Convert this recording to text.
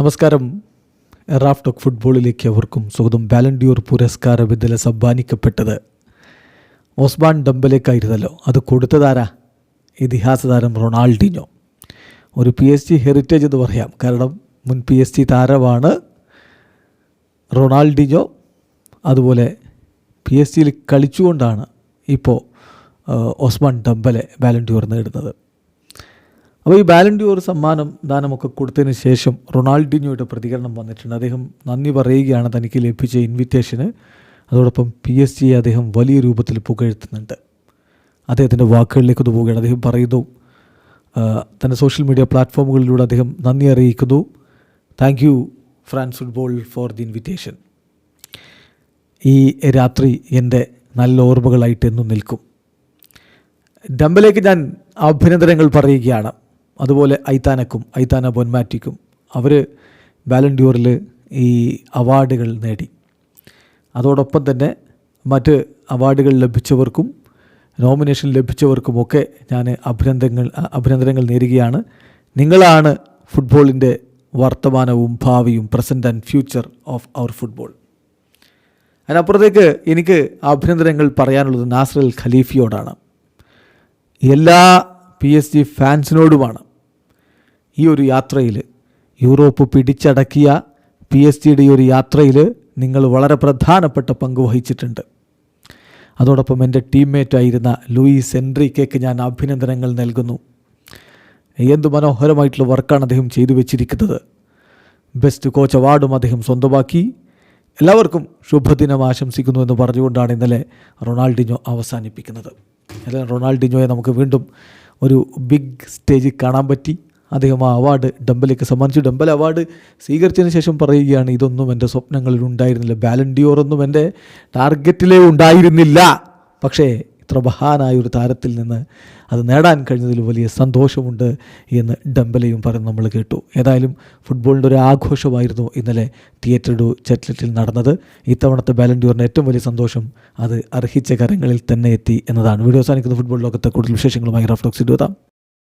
നമസ്കാരം. റാഫ് ഫുട്ബോളിലേക്ക് അവർക്കും സ്വാഗതം. ബാലൻഡിയോർ പുരസ്കാര വിദ്യല സമ്മാനിക്കപ്പെട്ടത്. ഓസ്മാൻ ഡംബലേക്കായിരുന്നല്ലോ. അത് കൊടുത്തതാരാ? ഇതിഹാസ താരം റൊണാൾഡിനോ. ഒരു പി എസ് ജി ഹെറിറ്റേജ് എന്ന് പറയാം. കാരണം മുൻ പി എസ് ജി താരമാണ് റൊണാൾഡിനോ. അതുപോലെ പി എസ് ജിയിൽ കളിച്ചുകൊണ്ടാണ് ഇപ്പോൾ ഓസ്മാൻ ഡംബലെ ബാലൻഡിയോർ നേടുന്നത്. അപ്പോൾ ഈ ബാലൻഡ്യൂർ സമ്മാനം ദാനമൊക്കെ കൊടുത്തതിന് ശേഷം റൊണാൾഡിനോയുടെ പ്രതികരണം വന്നിട്ടുണ്ട്. അദ്ദേഹം നന്ദി പറയുകയാണ് തനിക്ക് ലഭിച്ച ഇൻവിറ്റേഷന്. അതോടൊപ്പം പി എസ് ജിയെ അദ്ദേഹം വലിയ രൂപത്തിൽ പുകഴ്ത്തുന്നുണ്ട്. അദ്ദേഹത്തിന്റെ വാക്കുകളിലേക്ക് ഒന്ന് പോവുകയാണ്. അദ്ദേഹം പറയുന്നു തന്റെ സോഷ്യൽ മീഡിയ പ്ലാറ്റ്ഫോമുകളിലൂടെ അദ്ദേഹം നന്ദി അറിയിക്കുന്നു. Thank you France football for the invitation. ഈ രാത്രി എന്റെ നല്ല ഓർമ്മകളായിട്ട് എന്നും നിൽക്കും. ഡംബലേക്ക് ഞാൻ അഭിനന്ദനങ്ങൾ പറയുകയാണ്. അതുപോലെ ഐത്താനക്കും ഐത്താന ബൊന്മാറ്റിക്കും അവർ ബാലൻഡ്യൂറിൽ ഈ അവാർഡുകൾ നേടി. അതോടൊപ്പം തന്നെ മറ്റ് അവാർഡുകൾ ലഭിച്ചവർക്കും നോമിനേഷൻ ലഭിച്ചവർക്കുമൊക്കെ ഞാൻ അഭിനന്ദനങ്ങൾ അഭിനന്ദനങ്ങൾ നേരുകയാണ്. നിങ്ങളാണ് ഫുട്ബോളിന്റെ വർത്തമാനവും ഭാവിയും present and future of our football. അതിനപ്പുറത്തേക്ക് എനിക്ക് അഭിനന്ദനങ്ങൾ പറയാനുള്ളത് നാസറൽ ഖലീഫിയോടാണ്. എല്ലാ പി എസ് ജി ഫാൻസിനോടുമാണ് ഈ ഒരു യാത്രയിൽ യൂറോപ്പ് പിടിച്ചടക്കിയ പി എസ് ജിയുടെ ഈ ഒരു യാത്രയിൽ നിങ്ങൾ വളരെ പ്രധാനപ്പെട്ട പങ്ക് വഹിച്ചിട്ടുണ്ട്. അതോടൊപ്പം എന്റെ ടീംമേറ്റായിരുന്ന ലൂയിസ് എൻട്രിക്കേക്ക് ഞാൻ അഭിനന്ദനങ്ങൾ നൽകുന്നു. എന്ത് മനോഹരമായിട്ടുള്ള വർക്കാണ് അദ്ദേഹം ചെയ്തു വെച്ചിരിക്കുന്നത്. ബെസ്റ്റ് കോച്ച് അവാർഡും അദ്ദേഹം സ്വന്തമാക്കി. എല്ലാവർക്കും ശുഭദിനം ആശംസിക്കുന്നു എന്ന് പറഞ്ഞുകൊണ്ടാണ് ഇന്നലെ റൊണാൾഡിനോ അവസാനിപ്പിക്കുന്നത്. അല്ല റൊണാൾഡിനോയെ നമുക്ക് വീണ്ടും ഒരു ബിഗ് സ്റ്റേജിൽ കാണാൻ പറ്റി. അദ്ദേഹം ആ അവാർഡ് ഡംബലേക്ക് സമ്മാനിച്ചു. ഡംബൽ അവാർഡ് സ്വീകരിച്ചതിന് ശേഷം പറയുകയാണ് ഇതൊന്നും എന്റെ സ്വപ്നങ്ങളിൽ ഉണ്ടായിരുന്നില്ല. ബാലൻഡിയോറൊന്നും എന്റെ ടാർഗറ്റിലേ ഉണ്ടായിരുന്നില്ല. പക്ഷേ ഇത്ര മഹാനായ ഒരു താരത്തിൽ നിന്ന് അത് നേടാൻ കഴിഞ്ഞതിൽ വലിയ സന്തോഷമുണ്ട് എന്ന് ഡംബലയും പറഞ്ഞ് നമ്മൾ കേട്ടു. ഏതായാലും ഫുട്ബോളിന്റെ ഒരു ആഘോഷമായിരുന്നു ഇന്നലെ തിയേറ്റർ ഡു ചെറ്റ്ലറ്റിൽ നടന്നത്. ഇത്തവണത്തെ ബാലൻഡ്യൂറിന് ഏറ്റവും വലിയ സന്തോഷം അത് അർഹിച്ച കരങ്ങളിൽ തന്നെ എത്തി എന്നതാണ്. വീഡിയോ സാധിക്കുന്ന ഫുട്ബോൾ ലോകത്തെ കൂടുതൽ വിശേഷങ്ങളുമായി റഫ്ലോക്സ് എത്താം.